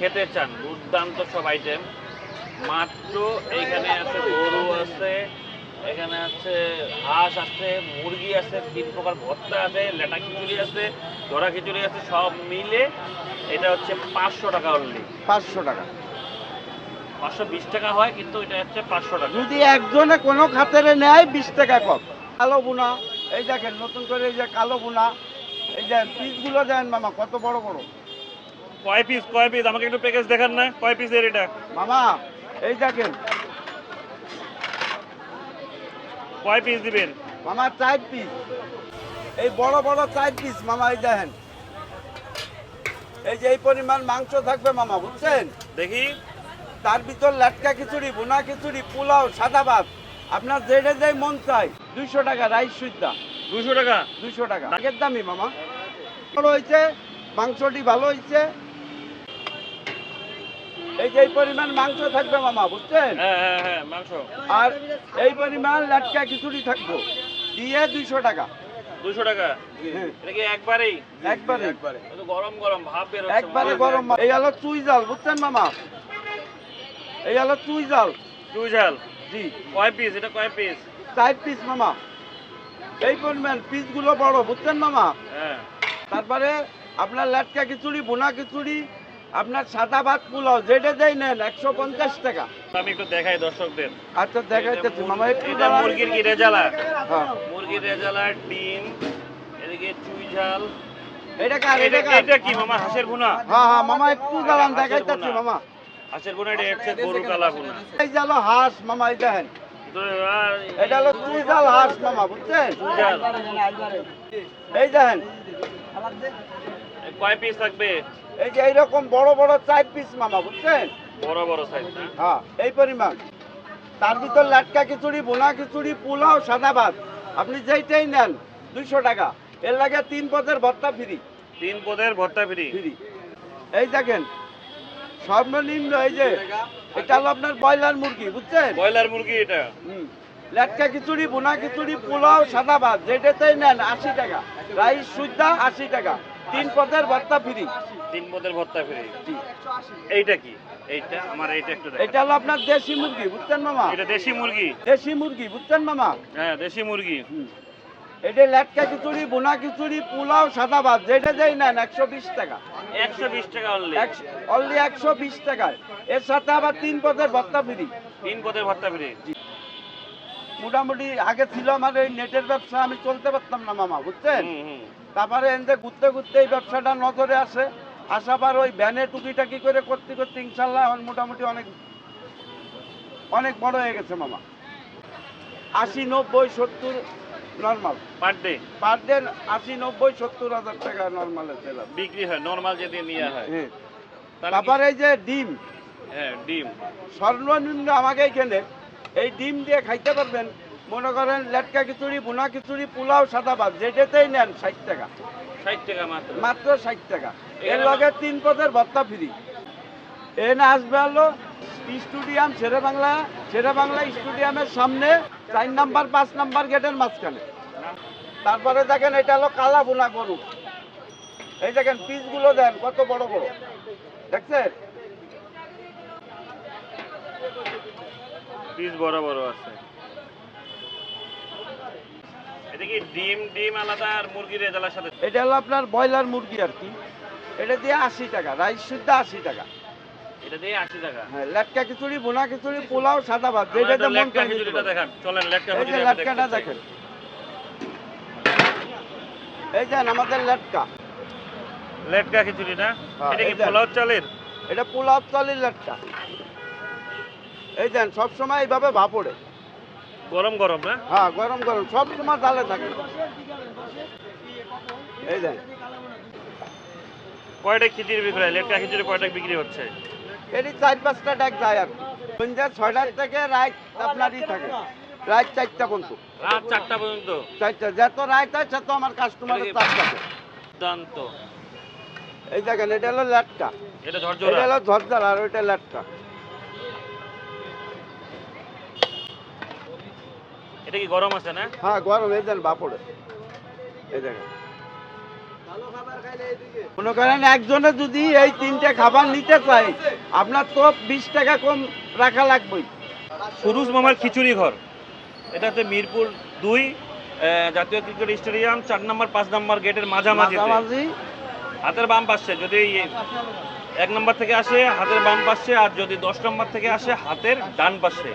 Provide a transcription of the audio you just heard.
খেতে চান দুর্দান্ত সব আইটেম মাত্র এখানে আছে গরু আছে এখানে আছে হাঁস আছে মুরগি আছে তিন প্রকার ভর্তা আছে লেটা খিচুড়ি আছে ধরা খিচুড়ি আছে সব মিলে এটা হচ্ছে পাঁচশো টাকা অনলি পাঁচশো টাকা। পাঁচশো বিশ টাকা হয় কিন্তু এটা হচ্ছে পাঁচশো টাকা। যদি একজনে কোনো খাতেরে নেয় বিশ টাকা কম। কালো বুনা এই দেখেন নতুন করে এই যে কালো বুনা এই যে পিসগুলো দেন মামা কত বড় বড়। কয় পিস কয় পিস আমাকে একটু প্যাকেজ দেখান না কয় পিস এর এটা? মামা এই দেখেন। কয় পিস দিবেন? মামা চার পিস এই বড় বড় চার পিস মামা এই দেখেন। এই যে এই পরিমাণ মাংস থাকবে মামা বুঝছেন? দেখি। তার ভিতর লাটকা খিচুড়ি বোনা খিচুড়ি পোলাও সাদা ভাত। আপনার যেটা যেই মন চাই দুইশো টাকা রাইস সুইদা দুশো টাকা? দুইশো টাকা। আগের দামই মামা। ভালো হয়েছে মাংসটি ভালো হয়েছে। এই যে এই পরিমাণ মাংস থাকবে মামা বুঝছেন? হ্যাঁ হ্যাঁ হ্যাঁ মাংস। আর এই পরিমাণ লাটকা খিচুড়ি থাকব দিয়ে দুইশো টাকা। দুশো টাকা? এটা কি একবারেই? একবারে একবারে একটু গরম গরম ভাব বের একবারে গরম এই হলো চুই জাল বুঝছেন মামা? এই হলো চুই জাল। জি। কয় পিস এটা কয় পিস চার পিস মামা। এই পরিমাণ পিসগুলো বড় বুঝছেন মামা? হ্যাঁ। তারপরে আপনার লাটকা খিচুড়ি বোনা খিচুড়ি আপনার সাদা ভাত পোলাও যেটা দেয় নেন একশো পঞ্চাশ টাকা। আমি একটু দেখাই দর্শকদের। আচ্ছা দেখাইতেছি মামা একটু। মুরগির কি রেজালা? হ্যাঁ। মুরগির রেজালা ডিম এদিকে চুই ঝাল। এটা কার এটা কার? এটা কি মামা হাঁসের ভুনা? হ্যাঁ হ্যাঁ মামা একটু দাঁড়ান দেখাইতেছি মামা। হাঁসের ভুনা এটা হচ্ছে গরু কালা ভুনা। এই হলো হাঁস মামা এই দেখেন। এটা হলো চুই জাল হাঁস মামা বুঝছেন? এই দেখেন। কয় পিস থাকবে এই যে এইরকম বড় বড় চার পিস মামা বুঝছেন? বড় বড় সাইজ হ্যাঁ এই পরিমাণ। তার ভিতর লাটকা খিচুড়ি বোনা খিচুড়ি পোলাও সাদা ভাত। আপনি যেইটাই নেন দুইশো টাকা। এর লাগে তিন পদের ভর্তা ফ্রি তিন পদের ভর্তা ফ্রি ফ্রি এই দেখেন সর্বনিম্ন এই যে এটা হলো আপনার ব্রয়লার মুরগি বুঝছেন? ব্রয়লার মুরগি এটা। হুম। লাটকা খিচুড়ি বোনা খিচুড়ি পোলাও সাদা ভাত যেটাতেই নেন আশি টাকা। রাইস সুদ্ধা আশি টাকা। তিন পদের ভর্তা ফ্রি। তিন পদের ভর্তা ফ্রি। জি। এইটা কি? এইটা আমার এইটা একটু এটা হলো আপনার দেশি মুরগি বুঝছেন মামা? এটা দেশি মুরগি? দেশি মুরগি বুঝছেন মামা? হ্যাঁ দেশি মুরগি। এটা লেটকা খিচুড়ি বোনা খিচুড়ি পোলাও সাদা ভাত যেটা দেই নেন একশো বিশ টাকা। একশো বিশ টাকা অনলি অনলি একশো বিশ টাকায় এর সাথে আবার তিন পদের ভর্তা ফ্রি। তিন পদের ভর্তা ফ্রি। মোটামুটি আগে ছিল আমার এই নেটের ব্যবসা আমি চলতে পারতাম না মামা বুঝছেন? তারপরে এনতে ঘুরতে ঘুরতে এই ব্যবসাটা নজরে আসে। আসাবার ওই ভ্যানে টুকিটাকি করে করতে করতে ইনশাল্লাহ এখন মোটামুটি অনেক অনেক বড় হয়ে গেছে মামা। আশি নব্বই সত্তর normal per day per day আশি নব্বই সত্তর হাজার টাকা নর্মালে সেল বিক্রি হয় নর্মাল যদি নিয়ে হয়। হ্যাঁ। তারপর এই যে ডিম। হ্যাঁ ডিম। সর্বনিম্ন আমাকে এইখানে এই ডিম দিয়ে খাইতে পারবেন মনে করেন লেটকা খিচুড়ি বোনা খিচুড়ি পোলাও সাদা ভাত যেটাতেই নেন ষাট টাকা। ষাট টাকা মাত্র? মাত্র ষাট টাকা। এর লগে তিন পদের ভত্তা ফ্রি। এনে আসবে হলো স্টুডিয়াম শেরে বাংলা শেরে বাংলা স্টুডিয়ামের সামনে চার নাম্বার পাঁচ নাম্বার গেটের মাঝখানে। তারপরে দেখেন এটা হলো কালা বোনা গরু। এই দেখেন পিসগুলো দেন কত বড় বড় দেখছেন? পিস বড় বড় আছে। এটা কি ডিম ডিম আলাদা আর মুরগির রেজালার সাথে? এটা হলো আপনার ব্রয়লার মুরগি আর কি। এটা দিয়ে আশি টাকা রাইস শুদ্ধ আশি টাকা। এটা দিয়ে আশি টাকা? হ্যাঁ লেটকা খিচুড়ি বোনা খিচুড়ি পোলাও সাদা ভাত যেটা মন লেটকা খিচুড়িটা দেখান চলেন লেটকা এই খিচুড়ি লেটকাটা দেখেন। এই দেন আমাদের লেটকা। লেটকা খিচুড়ি না হ্যাঁ, এটা কি পোলাও চালের? এটা পোলাও চালের লেটকা। এই দেন সবসময় এইভাবে ভাপড়ে। গরম গরম না হ্যাঁ গরম গরম সব সময় জালে থাকে। এই দেন কয়টা খিচুড়ি বিক্রি হয়? লেটকা খিচুড়ি কয়টা বিক্রি হচ্ছে? এটি চার পাঁচটা ডাক যায় আর সন্ধ্যা ছয়টার থেকে রাত আপনারই থাকে। রাত চারটা পর্যন্ত। রাত চারটা পর্যন্ত? চারটা যত রাত হয় তত আমার কাস্টমারের চাপ থাকে। দুর্দান্ত। এই দেখেন এটা হলো লেটকা। এটা এটা হলো ঝরঝর আর ওইটা লেটকা। এটা কি গরম আছে না? হ্যাঁ গরম এই দেন বাপড়ে। এই দেখেন মনে করেন একজনে যদি এই তিনটে খাবার নিতে চায় আপনার তো বিশ টাকা কম রাখা লাগবেই। সুরুজ মামার খিচুড়ি ঘর। এটা হচ্ছে মিরপুর দুই জাতীয় ক্রিকেট স্টেডিয়াম চার নম্বর পাঁচ নম্বর গেটের মাঝামাঝি মাঝামাঝি। হাতের বাম পাশে যদি এক নম্বর থেকে আসে হাতের বাম পাশে আর যদি দশ নম্বর থেকে আসে হাতের ডান পাশে।